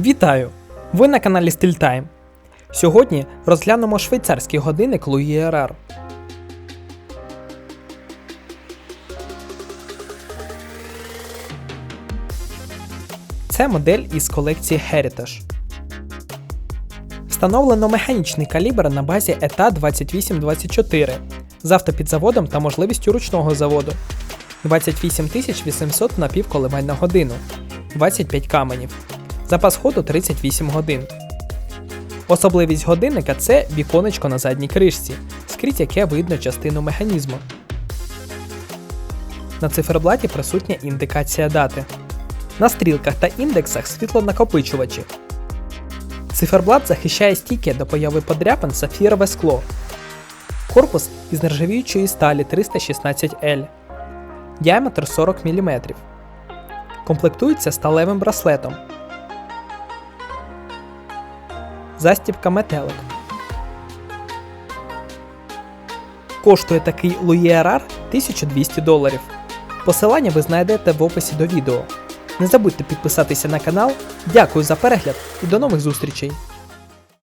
Вітаю! Ви на каналі StillTime. Сьогодні розглянемо швейцарський годинник Louis RR. Це модель із колекції Heritage. Встановлено механічний калібр на базі ETA 2824 з автопідзаводом та можливістю ручного заводу. 28 800 напівколивань на годину, 25 каменів. Запас ходу 38 годин. Особливість годинника це віконечко на задній кришці, скрізь яке видно частину механізму. На циферблаті присутня індикація дати. На стрілках та індексах світлонакопичувачі. Циферблат захищає стійке до появи подряпин сапфірове скло. Корпус із нержавіючої сталі 316L. Діаметр 40 мм. Комплектується сталевим браслетом. Застібка метелик. Коштує такий Луєрар 1200 доларів. Посилання ви знайдете в описі до відео. Не забудьте підписатися на канал. Дякую за перегляд і до нових зустрічей!